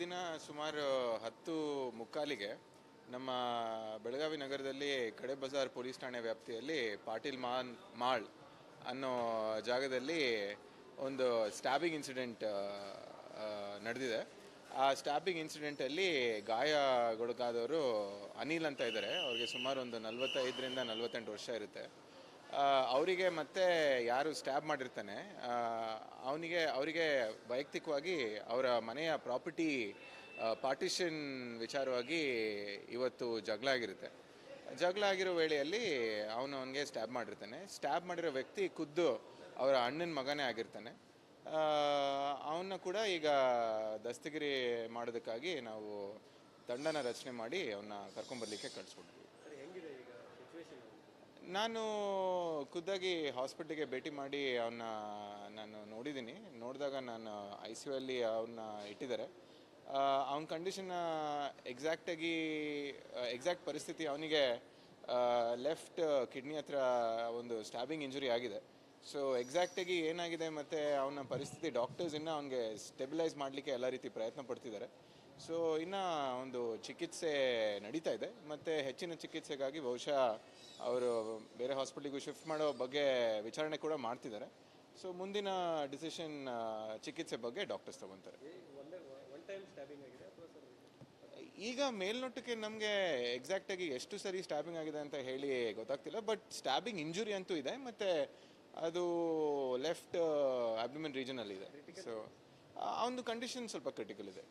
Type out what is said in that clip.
ದಿನ ಸುಮಾರು ಹತ್ತು ಮುಕ್ಕಾಲಿಗೆ ನಮ್ಮ ಬೆಳಗಾವಿ ನಗರದಲ್ಲಿ ಕಡೆ ಬಜಾರ್ ಪೊಲೀಸ್ ಠಾಣೆ ವ್ಯಾಪ್ತಿಯಲ್ಲಿ ಪಾಟೀಲ್ ಮಾನ್ ಮಾಳ್ ಅನ್ನೋ ಜಾಗದಲ್ಲಿ ಒಂದು ಸ್ಟ್ಯಾಬಿಂಗ್ ಇನ್ಸಿಡೆಂಟ್ ನಡೆದಿದೆ. ಆ ಸ್ಟ್ಯಾಬಿಂಗ್ ಇನ್ಸಿಡೆಂಟಲ್ಲಿ ಗಾಯಗೊಳಗಾದವರು ಅನಿಲ್ ಅಂತ ಇದ್ದಾರೆ. ಅವ್ರಿಗೆ ಸುಮಾರು ಒಂದು ನಲವತ್ತೈದರಿಂದ ನಲವತ್ತೆಂಟು ವರ್ಷ ಇರುತ್ತೆ. ಅವರಿಗೆ ಮತ್ತೆ ಯಾರು ಸ್ಟ್ಯಾಬ್ ಮಾಡಿರ್ತಾನೆ ಅವನಿಗೆ, ಅವರಿಗೆ ವೈಯಕ್ತಿಕವಾಗಿ ಅವರ ಮನೆಯ ಪ್ರಾಪರ್ಟಿ ಪಾರ್ಟಿಷನ್ ವಿಚಾರವಾಗಿ ಇವತ್ತು ಜಗಳ ಆಗಿರುತ್ತೆ. ಜಗಳ ಆಗಿರೋ ವೇಳೆಯಲ್ಲಿ ಅವನು ಅವನಿಗೆ ಸ್ಟ್ಯಾಬ್ ಮಾಡಿರ್ತಾನೆ. ಸ್ಟ್ಯಾಬ್ ಮಾಡಿರೋ ವ್ಯಕ್ತಿ ಖುದ್ದು ಅವರ ಅಣ್ಣನ ಮಗನೇ ಆಗಿರ್ತಾನೆ. ಅವನ್ನ ಕೂಡ ಈಗ ದಸ್ತಗಿರಿ ಮಾಡೋದಕ್ಕಾಗಿ ನಾವು ತಂಡನ ರಚನೆ ಮಾಡಿ ಅವನ್ನ ಕರ್ಕೊಂಬರ್ಲಿಕ್ಕೆ ಕಳಿಸ್ಕೊಡ್ತೀವಿ. ನಾನು ಖುದ್ದಾಗಿ ಹಾಸ್ಪಿಟ್ಲಿಗೆ ಭೇಟಿ ಮಾಡಿ ಅವನ್ನ ನಾನು ನೋಡಿದ್ದೀನಿ. ನೋಡಿದಾಗ ನಾನು ಐ ಸಿ ಯು ಅಲ್ಲಿ ಅವನ್ನ ಇಟ್ಟಿದ್ದಾರೆ ಅವನ ಕಂಡೀಷನ್ನ ಎಕ್ಸಾಕ್ಟಾಗಿ, ಎಕ್ಸಾಕ್ಟ್ ಪರಿಸ್ಥಿತಿ ಅವನಿಗೆ ಲೆಫ್ಟ್ ಕಿಡ್ನಿ ಹತ್ರ ಒಂದು ಸ್ಟ್ಯಾಬಿಂಗ್ ಇಂಜುರಿ ಆಗಿದೆ. ಸೊ ಎಕ್ಸಾಕ್ಟಾಗಿ ಏನಾಗಿದೆ ಮತ್ತು ಅವನ ಪರಿಸ್ಥಿತಿ? ಡಾಕ್ಟರ್ಸ್ ಇನ್ನು ಅವನಿಗೆ ಸ್ಟೆಬಿಲೈಸ್ ಮಾಡಲಿಕ್ಕೆ ಎಲ್ಲ ರೀತಿ ಪ್ರಯತ್ನ ಪಡ್ತಿದ್ದಾರೆ ಸೊ ಇನ್ನು ಒಂದು ಚಿಕಿತ್ಸೆ ನಡೀತಾ ಇದೆ. ಮತ್ತು ಹೆಚ್ಚಿನ ಚಿಕಿತ್ಸೆಗಾಗಿ ಬಹುಶಃ ಅವರು ಬೇರೆ ಹಾಸ್ಪಿಟ್ಲಿಗೂ ಶಿಫ್ಟ್ ಮಾಡೋ ಬಗ್ಗೆ ವಿಚಾರಣೆ ಕೂಡ ಮಾಡ್ತಿದ್ದಾರೆ ಸೊ ಮುಂದಿನ ಡಿಸಿಷನ್ ಚಿಕಿತ್ಸೆ ಬಗ್ಗೆ ಡಾಕ್ಟರ್ಸ್ ತಗೊತಾರೆ. ಈಗ ಮೇಲ್ನೋಟಕ್ಕೆ ನಮಗೆ ಎಕ್ಸಾಕ್ಟಾಗಿ ಎಷ್ಟು ಸರಿ ಸ್ಟ್ಯಾಬಿಂಗ್ ಆಗಿದೆ ಅಂತ ಹೇಳಿ ಗೊತ್ತಾಗ್ತಿಲ್ಲ. ಬಟ್ ಸ್ಟ್ಯಾಬಿಂಗ್ ಇಂಜುರಿ ಅಂತೂ ಇದೆ. ಮತ್ತು ಅದು ಲೆಫ್ಟ್ ಅಬ್ಡಮನ್ ರೀಜನಲ್ಲಿದೆ ಇದೆ. ಆ ಒಂದು ಕಂಡೀಷನ್ ಸ್ವಲ್ಪ ಕ್ರಿಟಿಕಲ್ ಇದೆ